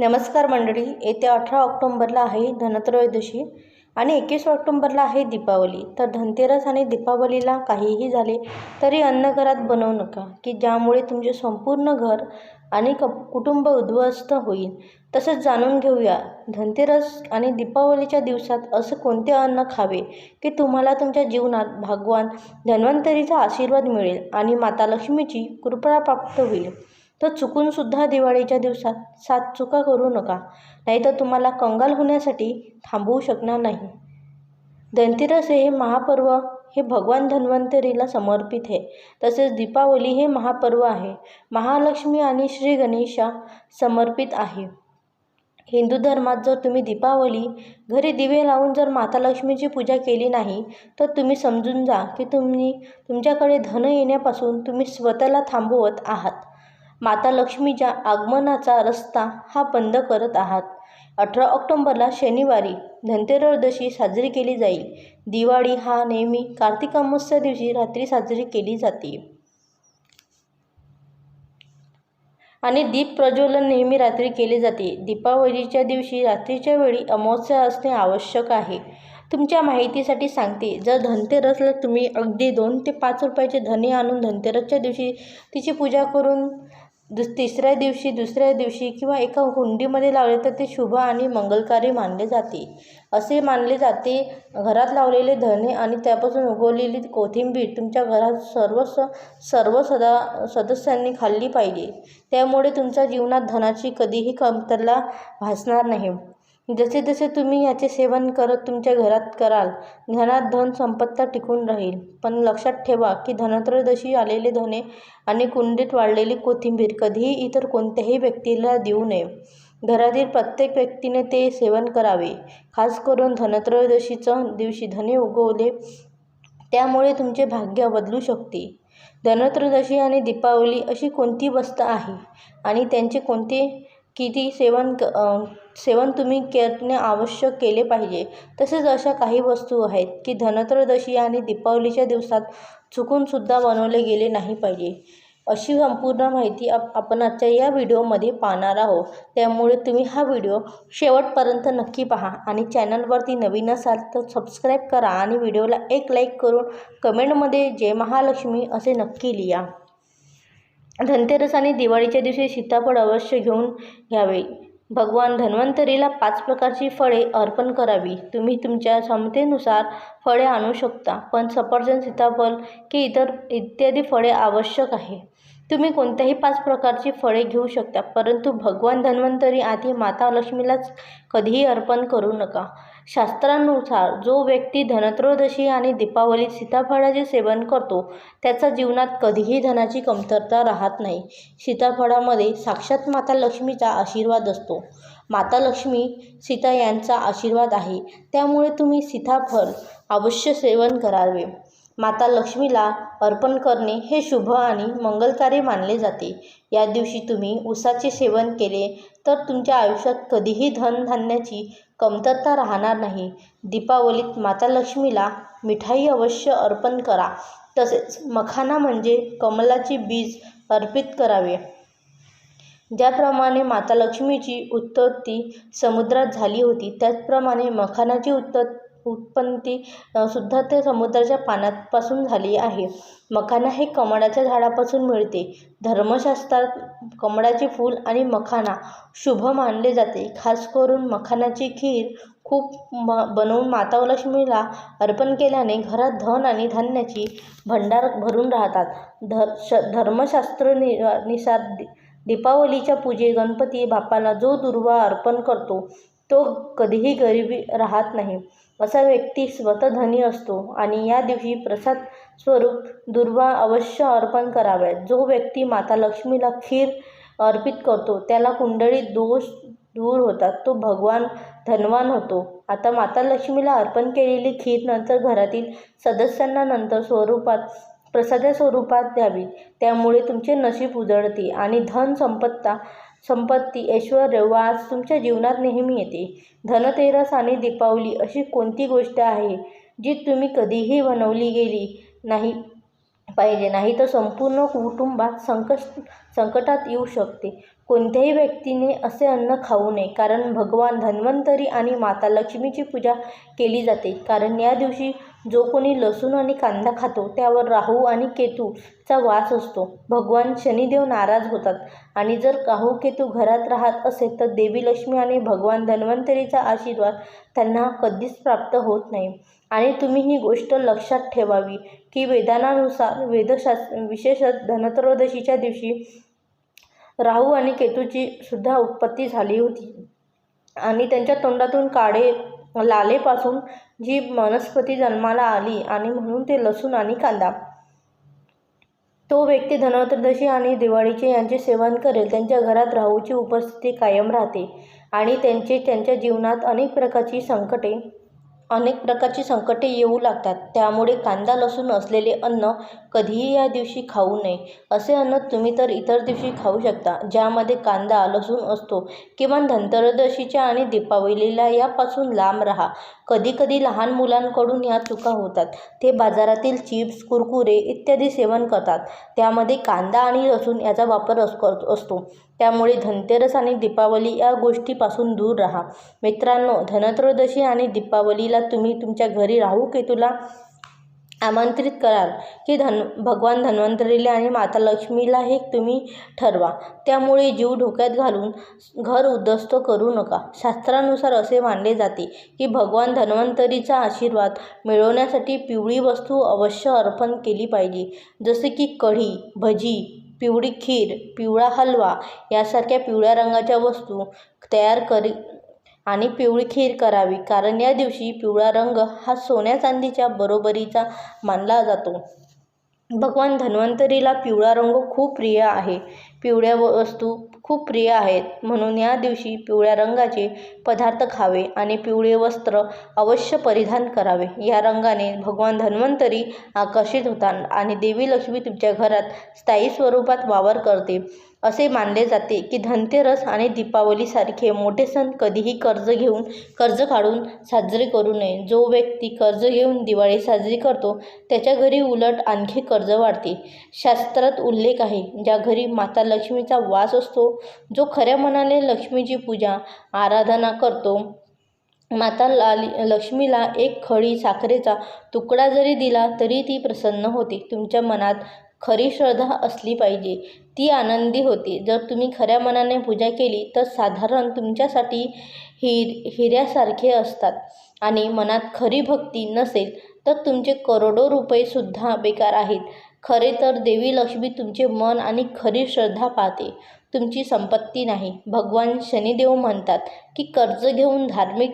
नमस्कार मंडळी येत्या अठरा ऑक्टोंबरला आहे धनत्रयोदशी आणि एकवीस ऑक्टोंबरला आहे दीपावली. तर धनतेरस आणि दीपावलीला काहीही झाले तरी अन्न घरात बनवू नका की ज्यामुळे तुमचे संपूर्ण घर आणि क कुटुंब उद्ध्वस्त होईल. तसंच जाणून घेऊया धनतेरस आणि दीपावलीच्या दिवसात असं कोणते अन्न खावे की तुम्हाला तुमच्या जीवनात भगवान धन्वंतरीचा आशीर्वाद मिळेल आणि माता लक्ष्मीची कृपा प्राप्त होईल. तर चुकूनसुद्धा दिवाळीच्या दिवसात सात चुका करू नका. नाहीतर तुम्हाला कंगाल होण्यासाठी थांबवू शकणार नाही. धनतेरस हे महापर्व हे भगवान धन्वंतरीला समर्पित आहे. तसेच दीपावली हे महापर्व आहे. महालक्ष्मी आणि श्री गणेशा समर्पित आहे. हिंदू धर्मात जर तुम्ही दीपावली घरी दिवे लावून जर माता लक्ष्मीची पूजा केली नाही तर तुम्ही समजून जा की तुम्ही तुमच्याकडे धन येण्यापासून तुम्ही स्वतःला थांबवत आहात. माता लक्ष्मीच्या आगमनाचा रस्ता हा बंद करत आहात. अठरा ऑक्टोंबरला शनिवारी धनतेरदशी साजरी केली जाईल. दिवाळी हा नेहमी कार्तिक अमावस्या दिवशी रात्री साजरी केली जाते. आणि दीप प्रज्वलन नेहमी रात्री केले जाते. दीपावलीच्या दिवशी रात्रीच्या वेळी अमावस्या असणे आवश्यक आहे. तुमच्या माहितीसाठी सांगते जर धनतेरसला तुम्ही अगदी दोन ते पाच रुपयाचे धने आणून धनतेरसच्या दिवशी तिची पूजा करून दुस तिसऱ्या दिवशी दुसऱ्या दिवशी किंवा एका हुंडीमध्ये लावले तर ते शुभ आणि मंगलकारी मानले जाते. असे मानले जाते. घरात लावलेले धने आणि त्यापासून उगवलेली कोथिंबीर तुमच्या घरात सर्व स सर्व सदा सदस्यांनी खाल्ली पाहिजे. त्यामुळे तुमच्या जीवनात धनाची कधीही कमतरला भासणार नाही. जसे जसे तुम्ही याचे सेवन करत तुमच्या घरात कराल घरात धन संपत्ता टिकून राहील. पण लक्षात ठेवा की धनत्रयोदशी आलेले धने आणि कुंडीत वाढलेली कोथिंबीर कधीही इतर कोणत्याही व्यक्तीला देऊ नये. घरातील प्रत्येक व्यक्तीने ते सेवन करावे. खास करून धनत्रयोदशीच्या दिवशी धने उगवले त्यामुळे तुमचे भाग्य बदलू शकते. धनत्रयोदशी आणि दीपावली अशी कोणती वस्तू आहे? आणि त्यांचे कोणते किती सेवन क सेवन तुम्ही करणे आवश्यक केले पाहिजे. तसेच अशा काही वस्तू आहेत की धनत्रयोदशी आणि दीपावलीच्या दिवसात चुकूनसुद्धा बनवले गेले नाही पाहिजे. अशी संपूर्ण माहिती आप आपण आजच्या या व्हिडिओमध्ये पाहणार आहोत. त्यामुळे तुम्ही हा व्हिडिओ शेवटपर्यंत नक्की पहा आणि चॅनलवरती नवीन असाल तर सबस्क्राईब करा आणि व्हिडिओला एक लाईक करून कमेंटमध्ये जय महालक्ष्मी असे नक्की लिहा. धनतेरस आणि दिवाळीच्या दिवशी सीताफळ अवश्य घेऊन घ्यावे. भगवान धन्वंतरीला पाच प्रकारची फळे अर्पण करावी. तुम्ही तुमच्या क्षमतेनुसार फळे आणू शकता पण सफरचंद सीताफळ की इतर इत्यादी फळे आवश्यक आहे. तुम्ही कोणत्याही पाच प्रकारची फळे घेऊ शकता परंतु भगवान धन्वंतरी आधी माता लक्ष्मीलाच कधीही अर्पण करू नका. शास्त्रानुसार जो व्यक्ती धनत्रयोदशी आणि दीपावलीत सीताफळाचे सेवन करतो त्याचा जीवनात कधीही धनाची कमतरता राहत नाही. सीताफळामध्ये साक्षात माता लक्ष्मीचा आशीर्वाद असतो. माता लक्ष्मी सीता यांचा आशीर्वाद आहे. त्यामुळे तुम्ही सीताफळ अवश्य सेवन करावे. माता लक्ष्मीला अर्पण करणे हे शुभ आणि मंगलकारी मानले जाते. या दिवशी तुम्ही उसाचे सेवन केले तर तुमच्या आयुष्यात कधीही धनधान्याची कमतरता राहणार नाही. दीपावलीत माता लक्ष्मीला मिठाई अवश्य अर्पण करा. तसेच मखाना म्हणजे कमलाची बीज अर्पित करावे. ज्याप्रमाणे माता लक्ष्मीची उत्पत्ती समुद्रात झाली होती त्याचप्रमाणे मखानाची उत्पत्ती उत्पत्ती सुद्धा ते समुद्राच्या पाण्यापासून झाली आहे. मखाना हे कमळाच्या झाडापासून मिळते. धर्मशास्त्रात कमळाचे फूल आणि मखाना शुभ मानले जाते. खास करून मखानाची खीर खूप म बनवून माता लक्ष्मीला अर्पण केल्याने घरात धन आणि धान्याची भंडार भरून राहतात. धर श धर्मशास्त्र नि निसार दीपावलीच्या पूजे गणपती बाप्पाला जो दुर्वा अर्पण करतो तो कधीही गरिबी राहत नाही. असा व्यक्ती स्वतः धनी असतो आणि या दिवशी प्रसाद स्वरूप दुर्वा अवश्य अर्पण कराव्यात जो व्यक्ती माता लक्ष्मीला खीर अर्पित करतो त्याला कुंडळीत दोष दूर होतात. तो भगवान धनवान होतो. आता माता लक्ष्मीला अर्पण केलेली खीर नंतर घरातील सदस्यांना नंतर स्वरूपात प्रसादा स्वरूपात द्यावी. त्यामुळे तुमचे नशीब उजळते आणि धन संपत्ता संपत्ती ऐश्वर वास तुमच्या जीवनात नेहमी येते. धनतेरस आणि दीपावली अशी कोणती गोष्ट आहे जी तुम्ही कधीही बनवली गेली नाही पाहिजे? नाही तर संपूर्ण कुटुंबात संकट संकटात येऊ शकते. कोणत्याही व्यक्तीने असे अन्न खाऊ नये कारण भगवान धन्वंतरी आणि माता लक्ष्मीची पूजा केली जाते. कारण या दिवशी जो कोणी लसूण आणि कांदा खातो त्यावर राहू आणि केतूचा वास असतो. भगवान शनिदेव नाराज होतात आणि जर राहू केतू घरात राहत असेल तर देवी लक्ष्मी आणि भगवान धन्वंतरीचा आशीर्वाद त्यांना कधीच प्राप्त होत नाही. आणि तुम्ही ही गोष्ट लक्षात ठेवावी की वेदानानुसार वेदशास्त्र विशेषत धनत्रयोदशीच्या दिवशी राहू आणि केतूची सुद्धा उत्पत्ती झाली होती. आणि त्यांच्या तोंडातून काळे लालेपासून जी वनस्पती जन्माला आली आणि म्हणून ते लसूण आणि कांदा. तो व्यक्ती धनत्रयोदशी आणि दिवाळीचे यांचे सेवन करेल. त्यांच्या घरात राहूची उपस्थिती कायम राहते आणि त्यांचे त्यांच्या जीवनात अनेक प्रकारची संकटे अनेक प्रकारची संकटे येऊ लागतात. त्यामुळे कांदा लसूण असलेले अन्न कधीही या दिवशी खाऊ नये. असे अन्न तुम्ही तर इतर दिवशी खाऊ शकता ज्यामध्ये कांदा लसूण असतो. किमान धनत्रयोदशीच्या आणि दीपावलीला यापासून लांब राहा. कधीकधी लहान मुलांकडून या चुका होतात. ते बाजारातील चिप्स कुरकुरे इत्यादी सेवन करतात. त्यामध्ये कांदा आणि लसूण याचा वापर असतो. त्यामुळे धनतेरस आणि दीपावली या गोष्टीपासून दूर राहा. मित्रांनो धनत्रयोदशी आणि दीपावलीला तुम्ही तुमच्या घरी राहू केतूला आमंत्रित कराल की धन भगवान धन्वंतरीला आणि माता लक्ष्मीला हे तुम्ही ठरवा. त्यामुळे जीव धोक्यात घालून घर उद्ध्वस्त करू नका. शास्त्रानुसार असे मानले जाते की भगवान धन्वंतरीचा आशीर्वाद मिळवण्यासाठी पिवळी वस्तू अवश्य अर्पण केली पाहिजे. जसे की कढी भजी पिवळी खीर पिवळा हलवा यासारख्या पिवळ्या रंगाच्या वस्तू तयार करी आणि पिवळी खीर करावी. कारण या दिवशी पिवळा रंग हा सोन्या चांदीच्या बरोबरीचा मानला जातो. भगवान धन्वंतरीला पिवळा रंग खूप प्रिय आहे. पिवळ्या वस्तू खूप प्रिय आहेत. म्हणून या दिवशी पिवळ्या रंगाचे पदार्थ खावे आणि पिवळे वस्त्र अवश्य परिधान करावे. या रंगाने भगवान धन्वंतरी आकर्षित होतात आणि देवी लक्ष्मी तुमच्या घरात स्थायी स्वरूपात वावर करते. असे मानले जाते की धनतेरस आणि दीपावलीसारखे मोठे सण कधीही कर्ज घेऊन कर्ज काढून साजरे करू नये. जो व्यक्ती कर्ज घेऊन दिवाळी साजरी करतो त्याच्या घरी उलट आणखी कर्ज वाढते. शास्त्रात उल्लेख आहे ज्या घरी माता लक्ष्मीचा वास असतो जो खऱ्या मनाने लक्ष्मीची पूजा आराधना करतो. माता लाली लक्ष्मीला एक खळी साखरेचा तुकडा जरी दिला तरी ती प्रसन्न होते. तुमच्या मनात खरी श्रद्धा असली पाहिजे. ती आनंदी होते. जर तुम्ही खऱ्या मनाने पूजा केली तर साधारण तुमच्यासाठी हिर हिऱ्यासारखे असतात. आणि मनात खरी भक्ती नसेल तर तुमचे करोडो रुपयेसुद्धा बेकार आहेत. खरे तर देवी लक्ष्मी तुमचे मन आणि खरी श्रद्धा पाहते. तुमची संपत्ती नाही. भगवान शनिदेव म्हणतात की कर्ज घेऊन धार्मिक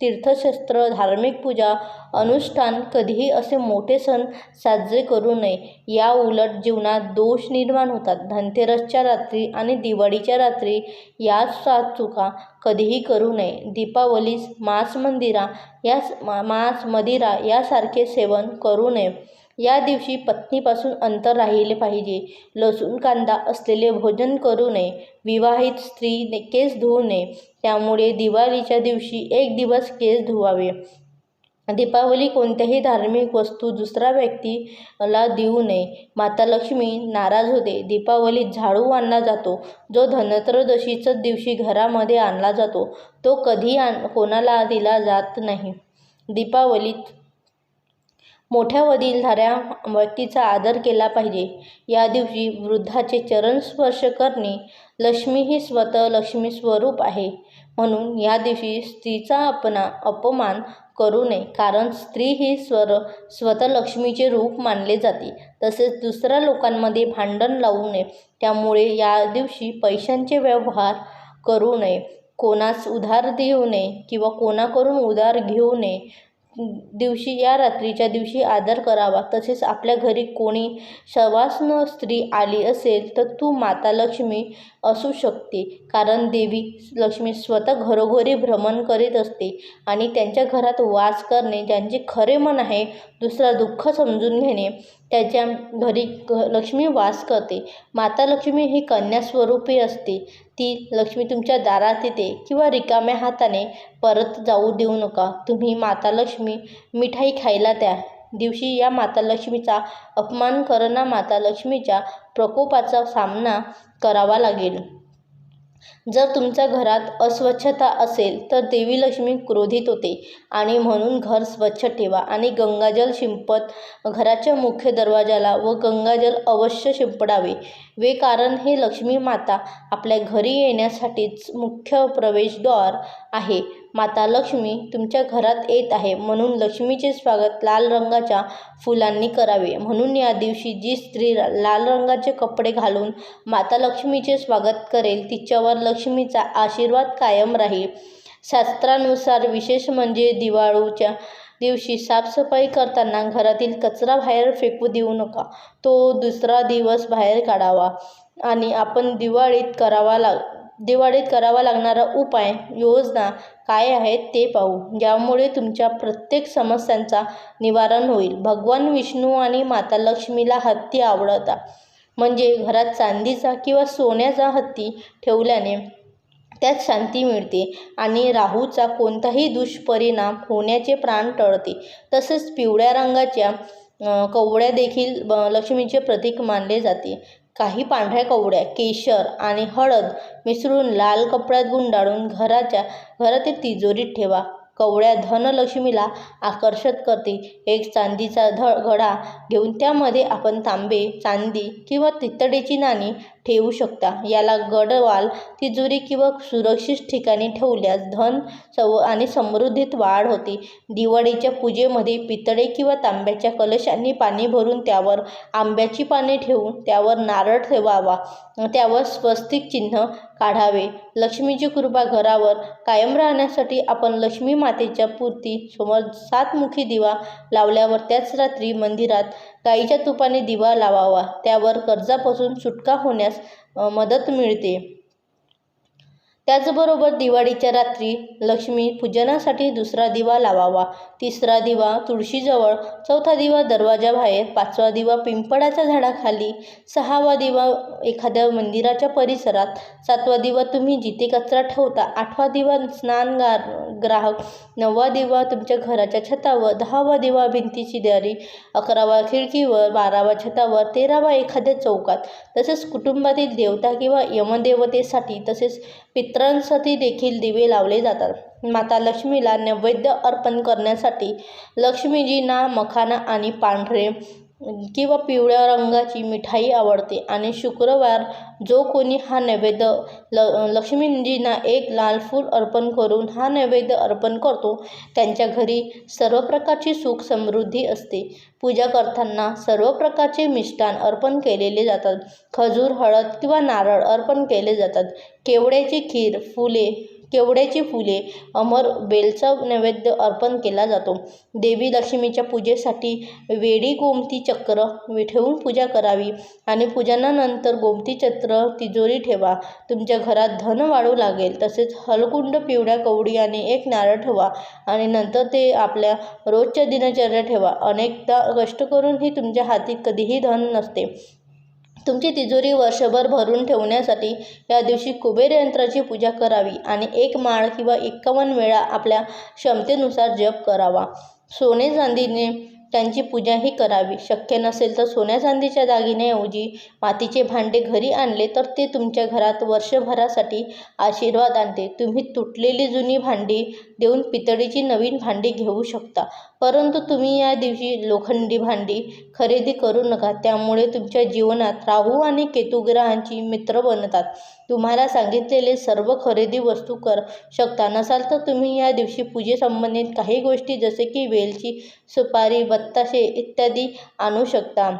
तीर्थशास्त्र धार्मिक पूजा अनुष्ठान कधीही असे मोठे सण साजरे करू नये. या उलट जीवनात दोष निर्माण होतात. धनतेरसच्या रात्री आणि दिवाळीच्या रात्री या सात चुका कधीही करू नये. दीपावलीस मांस मंदिरा या मांस मदिरा यासारखे सेवन करू नये. या दिवशी पत्नीपासून अंतर राहिले पाहिजे. लसूण कांदा असलेले भोजन करू नये. विवाहित स्त्री केस धुवू नये. त्यामुळे दिवाळीच्या दिवशी एक दिवस केस धुवावे. दीपावली कोणत्याही धार्मिक वस्तू दुसरा व्यक्तीला देऊ नये. माता लक्ष्मी नाराज होते. दीपावलीत झाडू आणला जातो. जो धनत्रयोदशीच्याच दिवशी घरामध्ये आणला जातो तो कधी आण कोणाला दिला जात नाही. दीपावलीत मोठ्या वडीलधाऱ्या व्यक्तीचा आदर केला पाहिजे. या दिवशी वृद्धाचे चरण स्पर्श करणे लक्ष्मी ही स्वतः लक्ष्मी स्वरूप आहे. म्हणून या दिवशी स्त्रीचा अपना अपमान करू नये. कारण स्त्री ही स्वर स्वतः लक्ष्मीचे रूप मानले जाते. तसेच दुसऱ्या लोकांमध्ये भांडण लावू नये. त्यामुळे या दिवशी पैशांचे व्यवहार करू नये. कोणास उधार देऊ नये किंवा कोणाकडून उधार घेऊ नये दिवशी या रात्रीच्या दिवशी आदर करावा. तसेच आपल्या घरी कोणी शवासन स्त्री आली असेल तर तू माता लक्ष्मी असू शकते. कारण देवी लक्ष्मी स्वतः घरोघरी भ्रमण करीत असते आणि त्यांच्या घरात वास करणे ज्यांचे खरे मन आहे दुसरा दुःख समजून घेणे त्याच्या घरी लक्ष्मी वास करते. माता लक्ष्मी ही कन्या स्वरूपी असते. ती लक्ष्मी तुमच्या दारात येते किंवा रिकाम्या हाताने परत जाऊ देऊ नका. तुम्ही माता लक्ष्मी मिठाई खायला त्या दिवशी या माता लक्ष्मीचा अपमान करणा माता लक्ष्मीच्या प्रकोपाचा सामना करावा लागेल. जर तुमच्या घरात अस्वच्छता असेल तर देवी लक्ष्मी क्रोधित होते. आणि म्हणून घर स्वच्छ ठेवा आणि गंगाजल शिंपत घराच्या मुख्य दरवाजाला व गंगाजल अवश्य शिंपडावे. वे कारण हे लक्ष्मी माता आपल्या घरी येण्यासाठीच मुख्य प्रवेशद्वार आहे. माता लक्ष्मी तुमच्या घरात येत आहे म्हणून लक्ष्मीचे स्वागत लाल रंगाच्या फुलांनी करावे. म्हणून या दिवशी जी स्त्री लाल रंगाचे कपडे घालून माता लक्ष्मीचे स्वागत करेल तिच्यावर लक्ष्मीचा आशीर्वाद कायम राहील. शास्त्रानुसार विशेष म्हणजे दिवाळूच्या दिवशी साफसफाई करताना घरातील कचरा बाहेर फेकू देऊ नका. तो दुसरा दिवस बाहेर काढावा आणि आपण दिवाळीत करावा लाग दिवाळीत करावा लागणारा उपाय योजना काय आहेत ते पाहू. ज्यामुळे तुमच्या प्रत्येक समस्यांचा निवारण होईल. भगवान विष्णू आणि माता लक्ष्मीला हत्ती आवडता. म्हणजे घरात चांदीचा किंवा सोन्याचा हत्ती ठेवल्याने त्यात शांती मिळते आणि राहूचा कोणताही दुष्परिणाम होण्याचे प्राण टळते. तसेच पिवळ्या रंगाच्या कवड्या देखील लक्ष्मीचे प्रतीक मानले जाते. काही पांढऱ्या कवड्या केशर आणि हळद मिसळून लाल कपड्यात गुंडाळून घराच्या घरातील तिजोरीत ठेवा. कवड्या धनलक्ष्मीला आकर्षित करते. एक चांदीचा ध घडा घेऊन त्यामध्ये आपण तांबे चांदी किंवा तितडेची नाणी ठेवू शकता. याला गडवाल तिजोरी किंवा सुरक्षित ठिकाणी ठेवल्यास धन सव आणि समृद्धीत वाढ होते. दिवाळीच्या पूजेमध्ये पितळे किंवा तांब्याच्या कलशांनी पाणी भरून त्यावर आंब्याची पाने ठेवून त्यावर नारळ ठेवावा. त्यावर स्वस्तिक चिन्ह काढावे. लक्ष्मीची कृपा घरावर कायम राहण्यासाठी आपण लक्ष्मी मातेच्या पूर्ती समोर सातमुखी दिवा लावल्यावर त्याच रात्री मंदिरात गाईच्या तुपाने दिवा लावावा. त्यावर कर्जापासून सुटका होण्यास मदत मिळते. त्याचबरोबर दिवाळीच्या रात्री लक्ष्मी पूजनासाठी दुसरा दिवा लावावा. तिसरा दिवा तुळशीजवळ चौथा दिवा दरवाजाबाहेर पाचवा दिवा पिंपळाच्या झाडाखाली सहावा दिवा एखाद्या मंदिराच्या परिसरात सातवा दिवा तुम्ही जिथे कचरा ठेवता आठवा दिवा स्नानगार ग्राहक नववा दिवा तुमच्या घराच्या छतावर दहावा दिवा भिंतीची द्यारी अकरावा खिडकीवर बारावा छतावर तेरावा एखाद्या चौकात. तसेच कुटुंबातील देवता किंवा यमदेवतेसाठी तसेच पितरांसाठी देखील दिवे लावले जातात. माता लक्ष्मीला नैवेद्य अर्पण करण्यासाठी लक्ष्मीजींना मखाना आणि पांढरे किंवा पिवळ्या रंगाची मिठाई आवडते. आणि शुक्रवार जो कोणी हा नैवेद्य ल लक्ष्मीजींना एक लाल फूल अर्पण करून हा नैवेद्य अर्पण करतो त्यांच्या घरी सर्व प्रकारची सुख समृद्धी असते. पूजा करताना सर्व प्रकारचे मिष्टान अर्पण केलेले जातात. खजूर हळद किंवा नारळ अर्पण केले जातात. केवड्याची खीर फुले केवड्याची फुले अमर बेलचा नैवेद्य अर्पण केला जातो. देवी लक्ष्मीच्या पूजेसाठी वेडी गोमती चक्र ठेवून पूजा करावी आणि पूजनानंतर गोमती चक्र तिजोरी ठेवा. तुमच्या घरात धन वाढू लागेल तसेच हलकुंड पिवळ्या कवडी आणि एक नारळ ठेवा आणि नंतर ते आपल्या रोजच्या दिनचर्या ठेवा. अनेकदा कष्ट करूनही तुमच्या हाती कधीही धन नसते. तुमची तिजोरी वर्षभर भरून ठेवण्यासाठी या दिवशी कुबेर यंत्राची पूजा करावी आणि एक माळ किंवा एक्कावन्न वेळा आपल्या क्षमतेनुसार जप करावा. सोने चांदीने त्यांची पूजाही करावी. शक्य नसेल तर सोन्या चांदीच्या दागिन्याऐवजी मातीचे भांडे घरी आणले तर ते तुमच्या घरात वर्षभरासाठी आशीर्वाद आणते. तुम्ही तुटलेली जुनी भांडी देऊन पितळीची नवीन भांडी घेऊ शकता. परंतु तुम्ही या दिवशी लोखंडी भांडी खरेदी करू नका. त्यामुळे तुमच्या जीवनात राहू आणि केतू ग्रहांची मित्र बनतात. तुम्हाला सांगितलेले सर्व खरेदी वस्तू कर शकता. नसाल तर तुम्ही या दिवशी पूजेसंबंधित काही गोष्टी जसे की वेलची सुपारी बत्ताशे इत्यादी आणू शकता.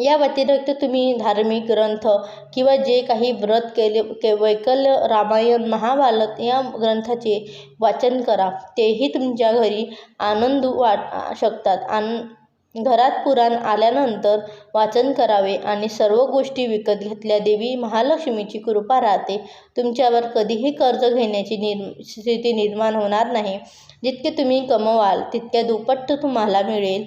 या व्यतिरिक्त तुम्ही धार्मिक ग्रंथ किंवा जे काही व्रत केले के वैकल्य रामायण महाभारत या ग्रंथाचे वाचन करा. तेही तुमच्या घरी आनंद वाट शकतात. आन घरात पुराण आल्यानंतर वाचन करावे आणि सर्व गोष्टी विकत घेतल्या. देवी महालक्ष्मीची कृपा राहते. तुमच्यावर कधीही कर्ज घेण्याची निर् स्थिती निर्माण होणार नाही. जितके तुम्ही कमवाल तितक्या दुप्पट तुम्हाला मिळेल.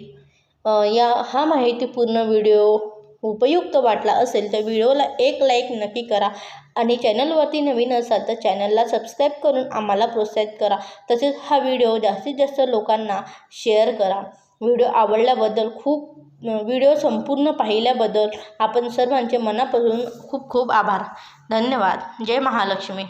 या हा माहितीपूर्ण व्हिडिओ उपयुक्त वाटला असेल तर व्हिडिओला एक लाईक नक्की करा आणि चॅनलवरती नवीन असाल तर चॅनलला सबस्क्राईब करून आम्हाला प्रोत्साहित करा. तसेच हा व्हिडिओ जास्तीत जास्त लोकांना शेअर करा. व्हिडिओ आवडल्याबद्दल खूप व्हिडिओ संपूर्ण पाहिल्याबद्दल आपण सर्वांचे मनापासून खूप खूप आभार. धन्यवाद. जय महालक्ष्मी.